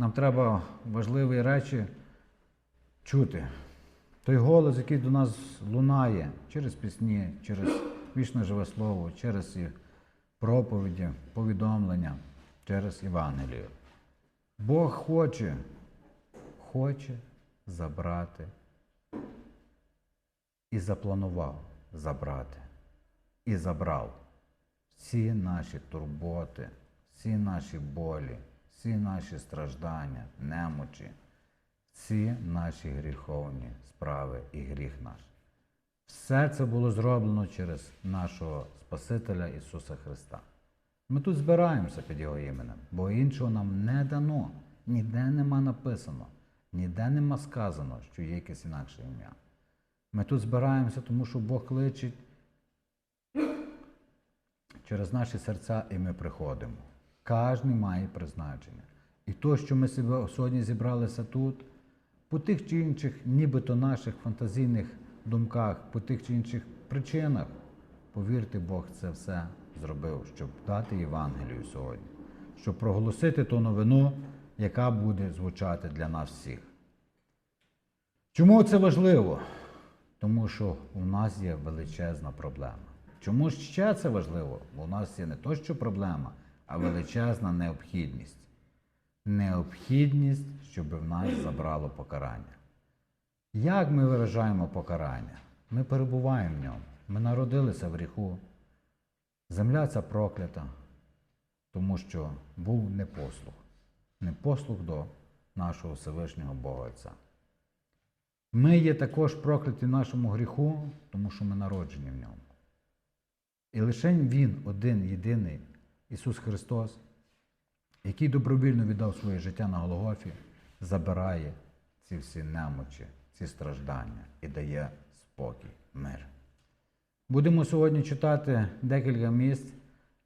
нам треба важливі речі чути. Той голос, який до нас лунає через пісні, через вічне живе слово, через проповіді, повідомлення, через Євангелію. Бог хоче, хоче забрати і запланував забрати, і забрав всі наші турботи, всі наші болі, всі наші страждання, немочі, всі наші гріховні справи і гріх наш. Все це було зроблено через нашого Спасителя Ісуса Христа. Ми тут збираємося під Його іменем, бо іншого нам не дано, ніде нема написано, ніде нема сказано, що є якесь інакше ім'я. Ми тут збираємося, тому що Бог кличить через наші серця, і ми приходимо. Кожен має призначення. І то, що ми себе сьогодні зібралися тут, по тих чи інших, нібито наших фантазійних думках, по тих чи інших причинах, повірте, Бог це все зробив, щоб дати Євангелію сьогодні, щоб проголосити ту новину, яка буде звучати для нас всіх. Чому це важливо? Тому що у нас є величезна проблема. Чому ще це важливо? Бо у нас є не то, що проблема, а величезна необхідність. Необхідність, щоб в нас забрало покарання. Як ми виражаємо покарання? Ми перебуваємо в ньому. Ми народилися в гріху. Земля ця проклята, тому що був непослух. Непослух до нашого Всевишнього Бога Отця. Ми є також прокляті нашому гріху, тому що ми народжені в ньому. І лише Він, один, єдиний, Ісус Христос, який добровільно віддав своє життя на Голгофі, забирає ці всі немочі, ці страждання і дає спокій, мир. Будемо сьогодні читати декілька місць.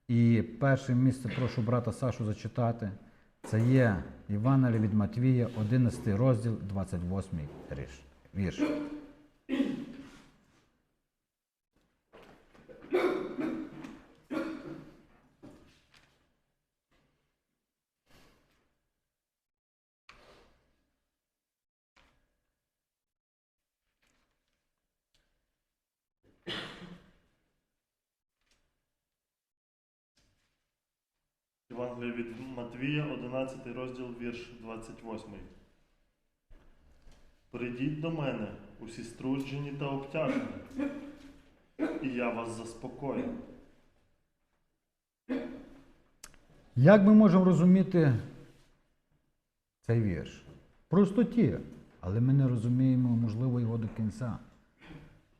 І перше місце прошу брата Сашу зачитати. Це є Івангелія від Матвія, 11 розділ, 28 вірш. Євангелія від Матвія, 11 розділ, вірш 28. Прийдіть до мене, усі струджені та обтяжені, і я вас заспокою. Як ми можемо розуміти цей вірш? Простоті, але ми не розуміємо, можливо, його до кінця.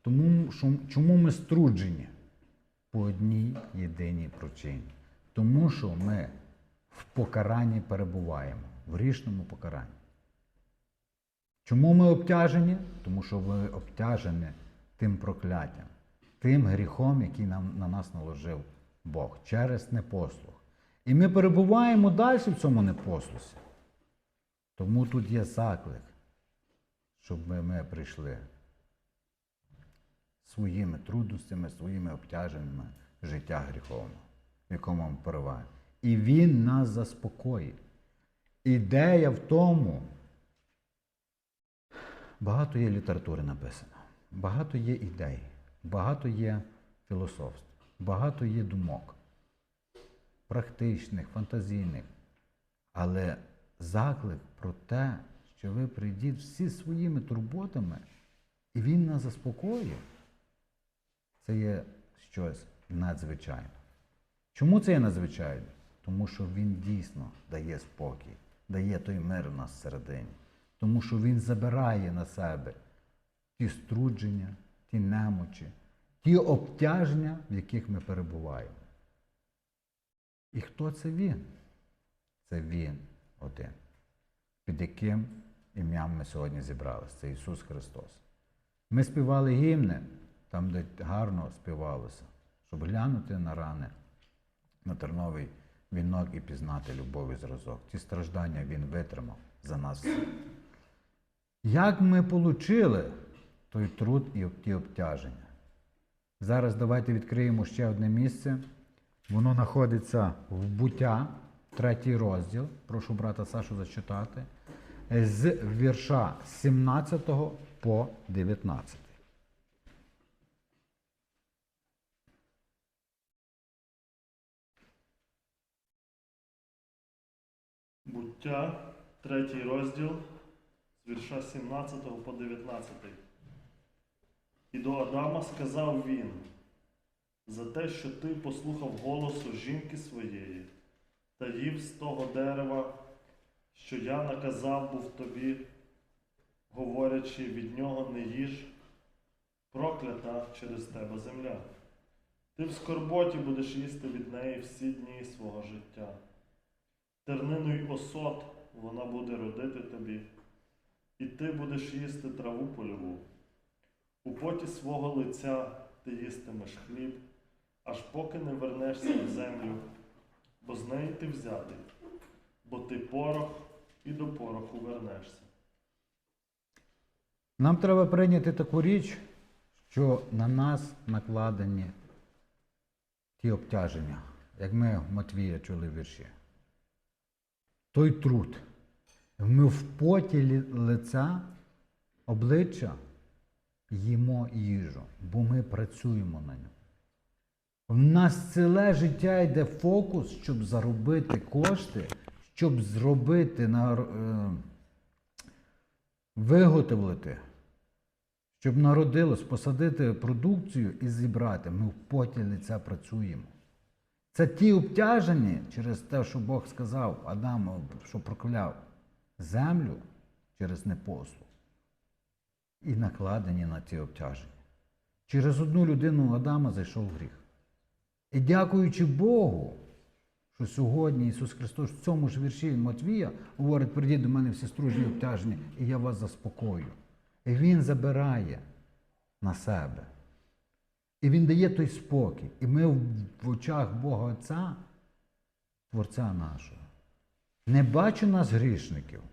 Тому що чому ми струджені? По одній єдиній причині. Тому що ми в покаранні перебуваємо, в грішному покаранні. Чому ми обтяжені? Тому що ви обтяжені тим прокляттям, тим гріхом, який нам, на нас наложив Бог через непослух. І ми перебуваємо далі в цьому непослусі. Тому тут є заклик, щоб ми, ми прийшли своїми трудностями, своїми обтяженнями життя гріховного, в якому ми перебуваємо. І Він нас заспокоїть. Ідея в тому, багато є літератури написано, багато є ідей, багато є філософств, багато є думок практичних, фантазійних. Але заклик про те, що ви прийдіть всі своїми турботами, і він нас заспокоює, це є щось надзвичайне. Чому це є надзвичайно? Тому що він дійсно дає спокій, дає той мир у нас всередині. Тому що він забирає на себе ті струдження, ті немочі, ті обтяження, в яких ми перебуваємо. І хто це він? Це він один, під яким ім'ям ми сьогодні зібралися. Це Ісус Христос. Ми співали гімни, там, де гарно співалося, щоб глянути на рани, на терновий вінок і пізнати любов і зразок. Ті страждання Він витримав за нас. Як ми отримали той труд і ті обтяження? Зараз давайте відкриємо ще одне місце. Воно знаходиться в буття, третій розділ. Прошу брата Сашу зачитати. З вірша 17 по 19. Буття, третій розділ, з вірша 17 по 19. І до Адама сказав він, за те, що ти послухав голосу жінки своєї, та їв з того дерева, що я наказав був тобі, говорячи, від нього не їж, проклята через тебе земля. Ти в скорботі будеш їсти від неї всі дні свого життя. Тернину й осот вона буде родити тобі, і ти будеш їсти траву польову. У поті свого лиця ти їстимеш хліб, аж поки не вернешся в землю, бо з неї ти взятий, бо ти порох і до пороху вернешся. Нам треба прийняти таку річ, що на нас накладені ті обтяження, як ми Матвія чули вірші. Той труд. Ми в поті лиця, обличчя їмо їжу, бо ми працюємо на ньому. В нас ціле життя йде фокус, щоб заробити кошти, щоб зробити е, виготовити, щоб народилось, посадити продукцію і зібрати. Ми в поті лиця працюємо. Це ті обтяжені через те, що Бог сказав Адаму, що прокляв землю через непослух. І накладені на ті обтяження. Через одну людину Адама зайшов гріх. І дякуючи Богу, що сьогодні Ісус Христос в цьому ж вірші Матвія говорить, прийдіть до мене всі стружні обтяжені, і я вас заспокою. І Він забирає на себе. І Він дає той спокій. І ми в очах Бога Отця, Творця нашого, не бачу нас грішників,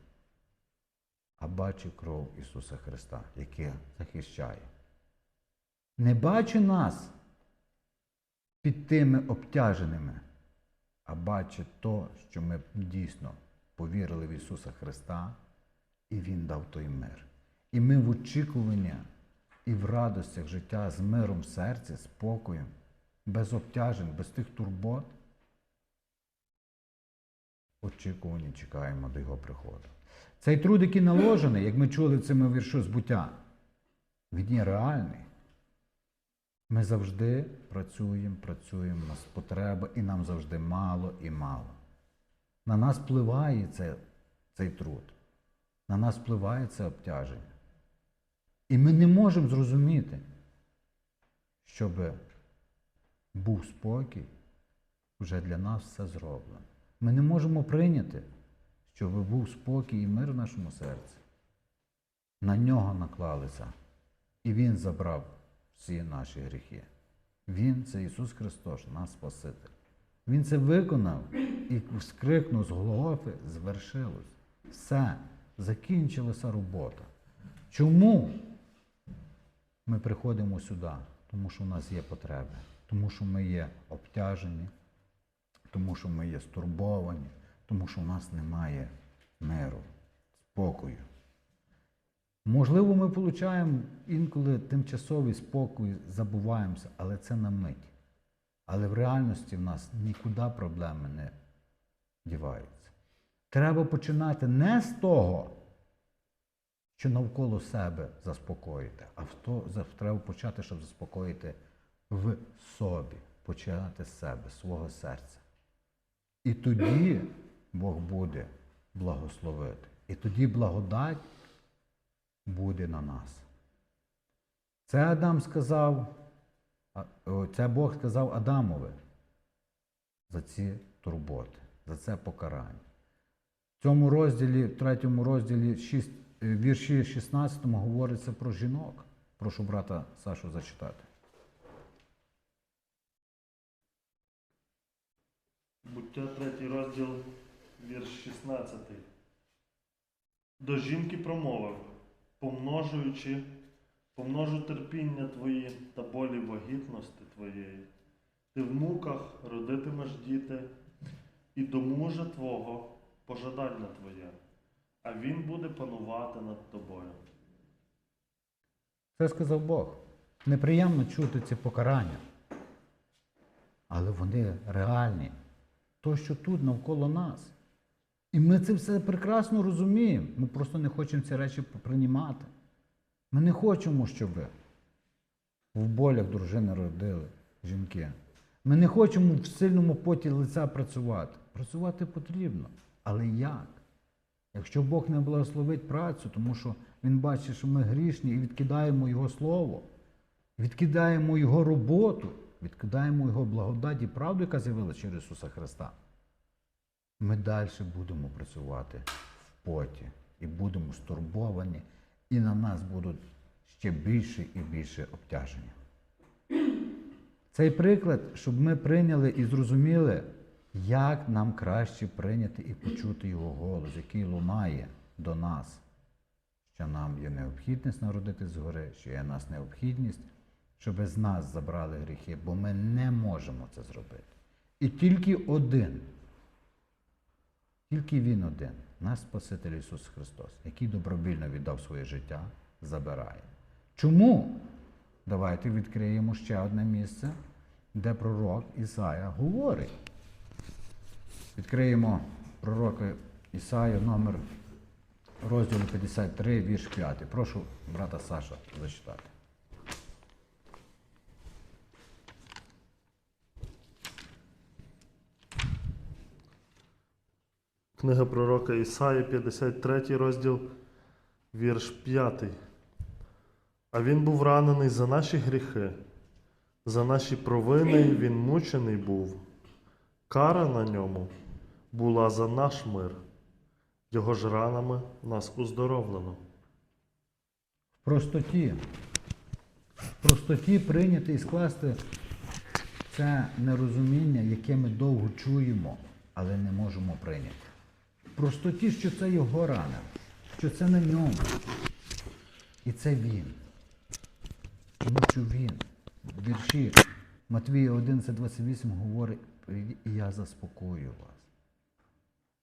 а бачу кров Ісуса Христа, який захищає. Не бачу нас під тими обтяженими, а бачить то, що ми дійсно повірили в Ісуса Христа, і Він дав той мир. І ми в очікуванні і в радостях життя з миром в серці, спокоєм, без обтяжень, без тих турбот. Очікувані чекаємо до Його приходу. Цей труд, який наложений, як ми чули в цьому віршу збуття, він є реальний. Ми завжди працюємо, працюємо, у нас потреба, і нам завжди мало і мало. На нас впливає це, цей труд, на нас впливає це обтяження. І ми не можемо зрозуміти, щоб був спокій, вже для нас все зроблено. Ми не можемо прийняти, щоб був спокій і мир в нашому серці. На нього наклалися, і Він забрав всі наші гріхи. Він це Ісус Христос, наш Спаситель. Він це виконав і скрикнув з Голгофи, звершилось. Все, закінчилася робота. Чому ми приходимо сюди? Тому що в нас є потреби, тому що ми є обтяжені, тому що ми є стурбовані, тому що в нас немає миру, спокою. Можливо, ми отримуємо інколи тимчасовий спокій, забуваємося, але це на мить. Але в реальності в нас нікуди проблеми не діваються. Треба починати не з того, що навколо себе заспокоїти, а то, треба почати, щоб заспокоїти в собі, починати з себе, свого серця. І тоді Бог буде благословити. І тоді благодать буде на нас. Це Адам сказав, це Бог сказав Адамові за ці турботи, за це покарання. В цьому розділі, в третьому розділі, шість, е, вірші 16 говориться про жінок. Прошу брата Сашу зачитати. Буття 3 розділ, вірш 16. До жінки промовив, помножуючи, помножу терпіння твої та болі вагітності твоєї. Ти в муках родитимеш діти, і до мужа твого пожадання твоє, а він буде панувати над тобою. Це сказав Бог. Неприємно чути ці покарання. Але вони реальні. То, що тут навколо нас. І ми це все прекрасно розуміємо. Ми просто не хочемо ці речі приймати. Ми не хочемо, щоб в болях дружини родили жінки. Ми не хочемо в сильному поті лиця працювати. Працювати потрібно. Але як? Якщо Бог не благословить працю, тому що Він бачить, що ми грішні і відкидаємо Його Слово, відкидаємо Його роботу, відкидаємо Його благодать і правду, яка з'явилася через Ісуса Христа, ми далі будемо працювати в поті і будемо стурбовані, і на нас будуть ще більше і більше обтяження. Цей приклад, щоб ми прийняли і зрозуміли, як нам краще прийняти і почути його голос, який лунає до нас, що нам є необхідність народити згори, що є нас необхідність, щоб з нас забрали гріхи, бо ми не можемо це зробити. І тільки один, тільки Він один, наш Спаситель Ісус Христос, який добровільно віддав своє життя, забирає. Чому? Давайте відкриємо ще одне місце, де пророк Ісая говорить. Відкриємо пророка Ісаю номер розділу 53, вірш 5. Прошу брата Саша зачитати. Книга пророка Ісаї, 53 розділ, вірш 5. А він був ранений за наші гріхи, за наші провини він мучений був. Кара на ньому була за наш мир, його ж ранами нас уздоровлено. В простоті. В простоті прийняти і скласти це нерозуміння, яке ми довго чуємо, але не можемо прийняти. В простоті, що це його рана, що це на ньому. І це він. Тому що він. В вірші Матвія 11.28 говорить, і я заспокою вас.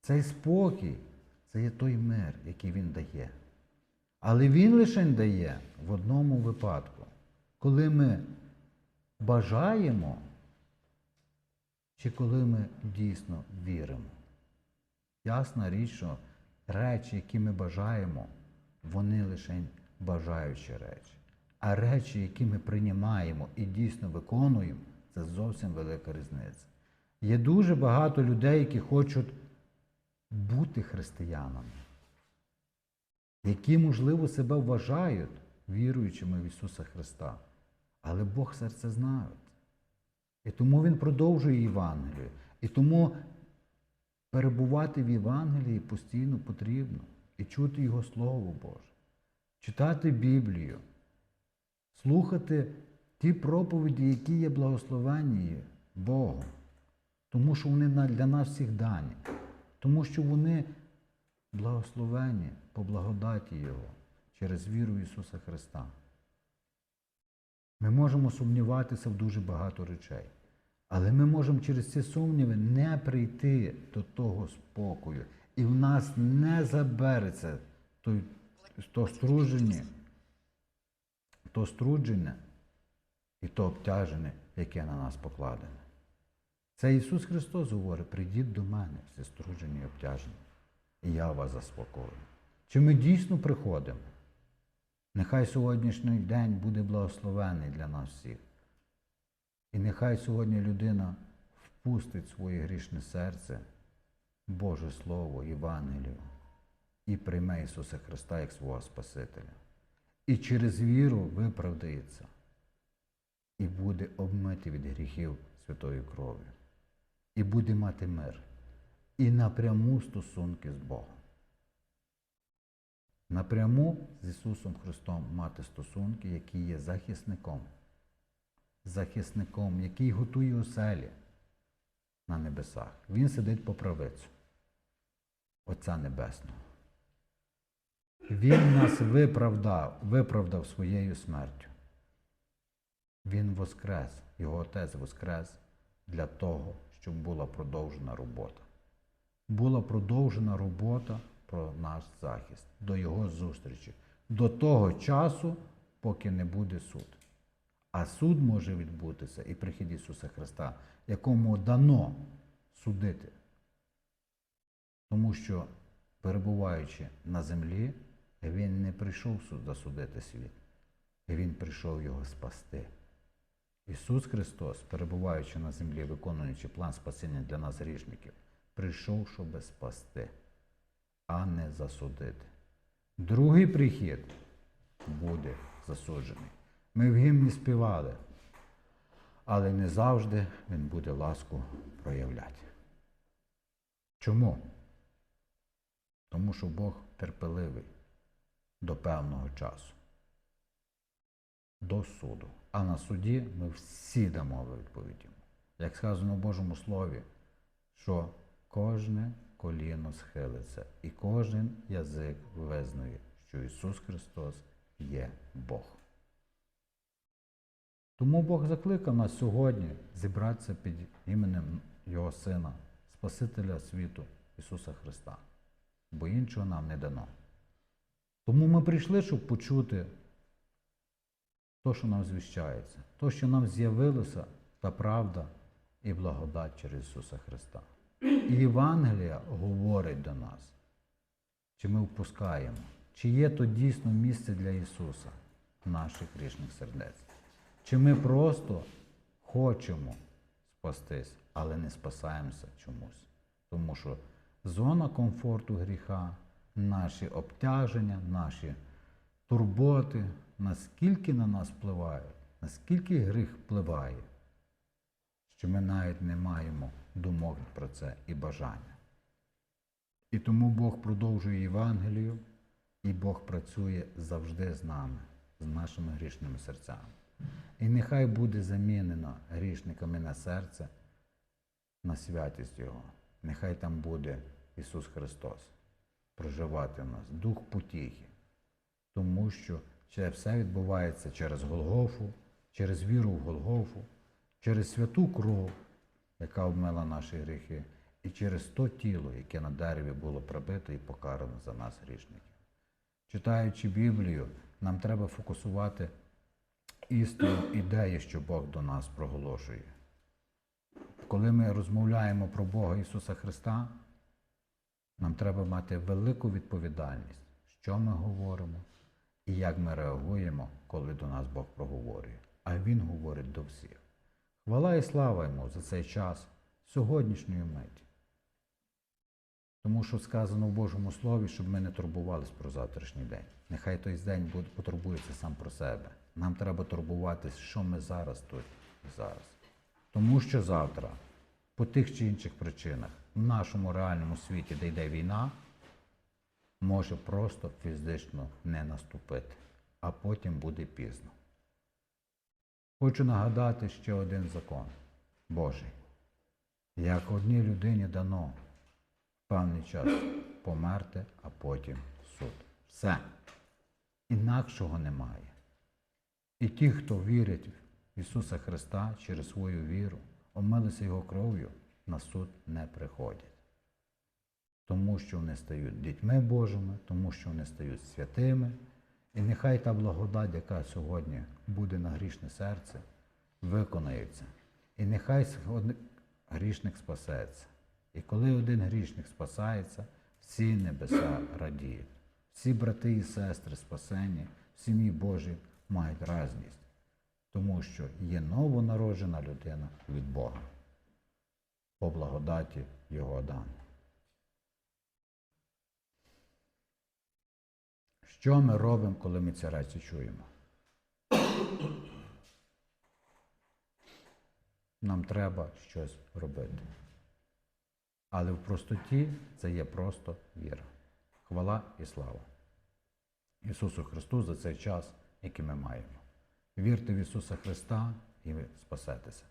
Цей спокій це є той мир, який він дає. Але він лише дає в одному випадку, коли ми бажаємо, чи коли ми дійсно віримо. Ясна річ, що речі, які ми бажаємо, вони лише бажаючі речі. А речі, які ми приймаємо і дійсно виконуємо, це зовсім велика різниця. Є дуже багато людей, які хочуть бути християнами які, можливо, себе вважають віруючими в Ісуса Христа. Але Бог серце знає. І тому Він продовжує Євангелію. І тому перебувати в Євангелії постійно потрібно і чути Його Слово Боже, читати Біблію, слухати ті проповіді, які є благословенні Богом. Тому що вони для нас всіх дані. Тому що вони благословені по благодаті Його через віру Ісуса Христа. Ми можемо сумніватися в дуже багато речей, але ми можемо через ці сумніви не прийти до того спокою. І в нас не забереться той, то струдження, то струдження і то обтяження, яке на нас покладене. Це Ісус Христос говорить, прийдіть до мене, всі струджені і обтяжені і я вас заспокою. Чи ми дійсно приходимо? Нехай сьогоднішній день буде благословений для нас всіх. І нехай сьогодні людина впустить своє грішне серце Боже Слово, Євангелію і прийме Ісуса Христа як свого Спасителя. І через віру виправдається і буде обмитий від гріхів святою кров'ю. І буде мати мир і напряму стосунки з Богом. Напряму з Ісусом Христом мати стосунки, які є захисником, захисником, який готує оселі на небесах. Він сидить по правицю Отця Небесного. Він нас виправдав, виправдав своєю смертю. Він воскрес, його отець воскрес для того, щоб була продовжена робота. була продовжена робота про наш захист до Його зустрічі, до того часу, поки не буде суд. А суд може відбутися і прихід Ісуса Христа, якому дано судити. Тому що, перебуваючи на землі, Він не прийшов засудити світ, Він прийшов його спасти. Ісус Христос, перебуваючи на землі, виконуючи план спасіння для нас грішників, прийшов, щоб спасти, а не засудити. Другий прихід буде засуджений. Ми в гімні співали, але не завжди Він буде ласку проявляти. Чому? Тому що Бог терпеливий до певного часу, до суду. А на суді ми всі дамо відповідь йому. Як сказано в Божому Слові, що кожне коліно схилиться і кожен язик визнає, що Ісус Христос є Бог. Тому Бог закликав нас сьогодні зібратися під іменем Його Сина, Спасителя світу Ісуса Христа, бо іншого нам не дано. Тому ми прийшли, щоб почути то, що нам звіщається, то, що нам з'явилося, та правда і благодать через Ісуса Христа. І Євангелія говорить до нас, чи ми впускаємо, чи є то дійсно місце для Ісуса наших грішних сердець. Чи ми просто хочемо спастись, але не спасаємося чомусь. Тому що зона комфорту гріха, наші обтяження, наші турботи, наскільки на нас впливають, наскільки гріх впливає, що ми навіть не маємо думок про це і бажання. І тому Бог продовжує Євангелію, і Бог працює завжди з нами, з нашими грішними серцями. І нехай буде замінено грішниками на серце на святість Його. Нехай там буде Ісус Христос проживати в нас, Дух потіхи. Тому що це все відбувається через Голгофу, через віру в Голгофу, через святу кров, яка обмила наші гріхи, і через то тіло, яке на дереві було прибито і покарано за нас грішників. Читаючи Біблію, нам треба фокусувати істину ідеї, що Бог до нас проголошує. Коли ми розмовляємо про Бога Ісуса Христа, нам треба мати велику відповідальність, що ми говоримо і як ми реагуємо, коли до нас Бог проговорює. А Він говорить до всіх. Хвала і слава йому за цей час сьогоднішньої миті. Тому що сказано в Божому Слові, щоб ми не турбувались про завтрашній день. Нехай той день потурбується сам про себе. Нам треба турбуватись, що ми зараз тут і зараз. Тому що завтра, по тих чи інших причинах, в нашому реальному світі, де йде війна, може просто фізично не наступити, а потім буде пізно. Хочу нагадати ще один закон Божий. Як одній людині дано певний час померти, а потім суд. Все. Інакшого немає. І ті, хто вірять в Ісуса Христа через свою віру, омилися Його кров'ю, на суд не приходять. Тому що вони стають дітьми Божими, тому що вони стають святими. І нехай та благодать, яка сьогодні буде на грішне серце, виконається. І нехай грішник спасеться. І коли один грішник спасається, всі небеса радіють. Всі брати і сестри спасені, в сім'ї Божій мають разність, тому що є новонароджена людина від Бога по благодаті Його дан. Що ми робимо, коли ми ці речі чуємо? Нам треба щось робити. Але в простоті це є просто віра. Хвала і слава Ісусу Христу за цей час, який ми маємо. Вірте в Ісуса Христа і ви спасетеся.